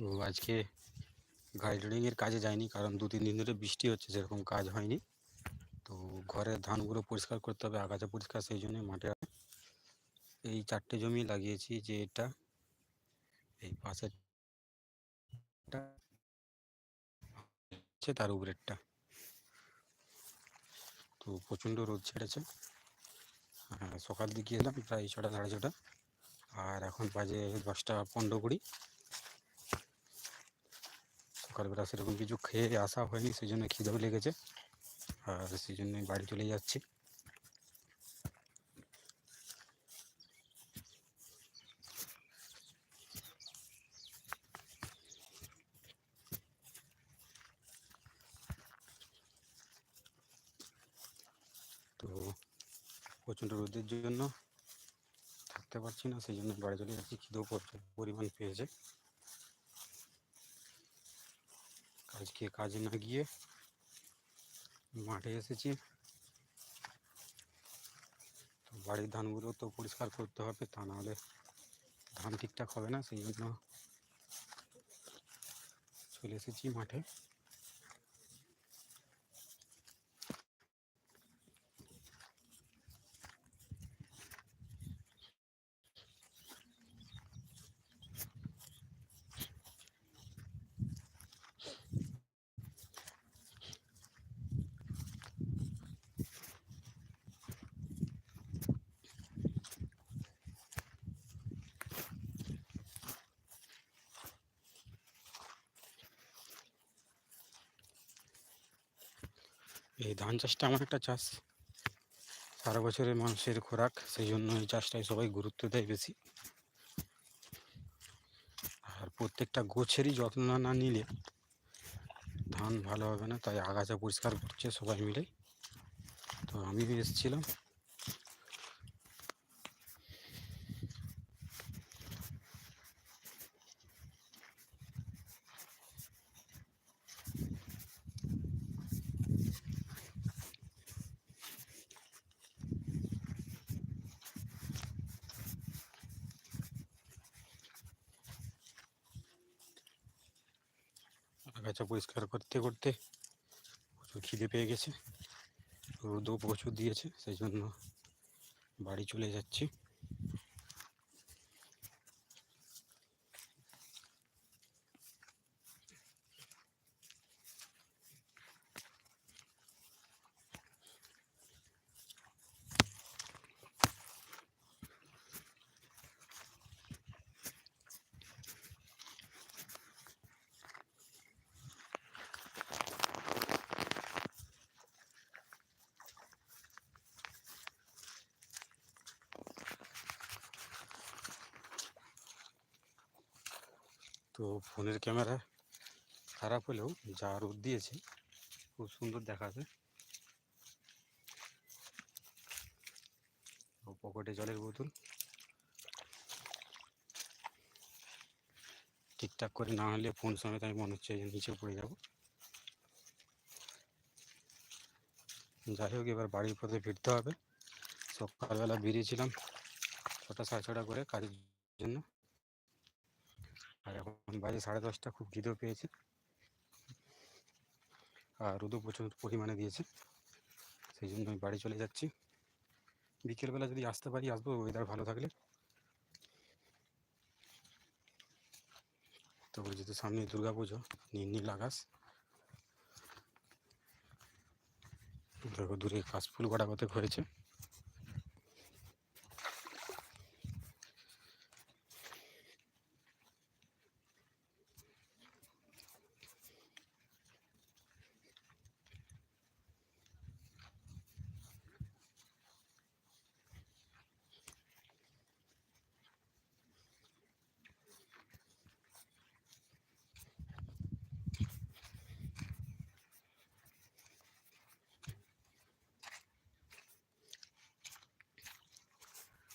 তো আজকে গার্ডেনিংয়ের কাজে যায়নি কারণ দু তিন দিন ধরে বৃষ্টি হচ্ছে সেরকম কাজ হয়নি। তো ঘরের ধানগুলো পরিষ্কার করতে হবে আগাছা পরিষ্কার সেই জন্য মাঠে এই চারটে জমি লাগিয়েছি যে এটা এই পাশের তার উপরেরটা তো প্রচণ্ড রোদ ছেড়েছে। হ্যাঁ, সকাল দিকে এলাম প্রায় ছটা সাড়ে ছটা। আর এখন বাজে দশটা পনেরো কুড়ি। সকালবেলা সেরকম কিছু খেয়ে আসা হয়নি সেই জন্য খিদেও লেগেছে। আর সেই জন্য বাড়ি চলে যাচ্ছি। তো প্রচণ্ড রোদের জন্য থাকতে পারছি না সেই জন্য বাড়ি চলে যাচ্ছি। খিদেও পরিমাণ পেয়েছে। আজকে কাজে না গিয়ে মাঠে এসেছি তো বাড়ির ধানগুলো তো পরিষ্কার করতে হবে তা নাহলে ধান ঠিকঠাক হবে না সেই জন্য চলে এসেছি মাঠে এই ধান চাষটা আমার একটা চাষ। সারা বছরের মানুষের খোরাক, সেই জন্য এই চাষটায় সবাই গুরুত্ব দেয় বেশি। আর প্রত্যেকটা গোছেরই যত্ন না নিলে ধান ভালো হবে না, তাই আগাছা পরিষ্কার করছে সবাই মিলে। তো আমি এসেছিলাম আগাছা পরিষ্কার করতে করতে প্রচুর খিদে পেয়ে গেছে। রোদও প্রচুর দিয়েছে, সেই জন্য বাড়ি চলে যাচ্ছি। তো ফোনের ক্যামেরা খারাপ হলেও যা রোদ দিয়েছে, খুব সুন্দর দেখাবে। পকেটে জলের বোতল। ঠিকঠাক করে না হলে ফোন সমেত আমি মনে হচ্ছে নিচে পড়ে যাব। যাই হোক, এবার বাড়ির পথে ফিরতে হবে। সকালবেলা বেরিয়েছিলাম ছটা সাড়ে ছটা করে কাজের জন্য। আর এখন বাজে সাড়ে দশটা, খুব খিদেও পেয়েছে। আর রোদও প্রচুর পরিমাণে দিয়েছে। সেই জন্য আমি বাড়ি চলে যাচ্ছি। বিকেলবেলা যদি আসতে পারি, আসব। ওয়েদার ভালো থাকলে। তো যেহেতু সামনে দুর্গা পুজো নীল আকাশ। দেখো দূরে কাশফুল গোটা কত হয়েছে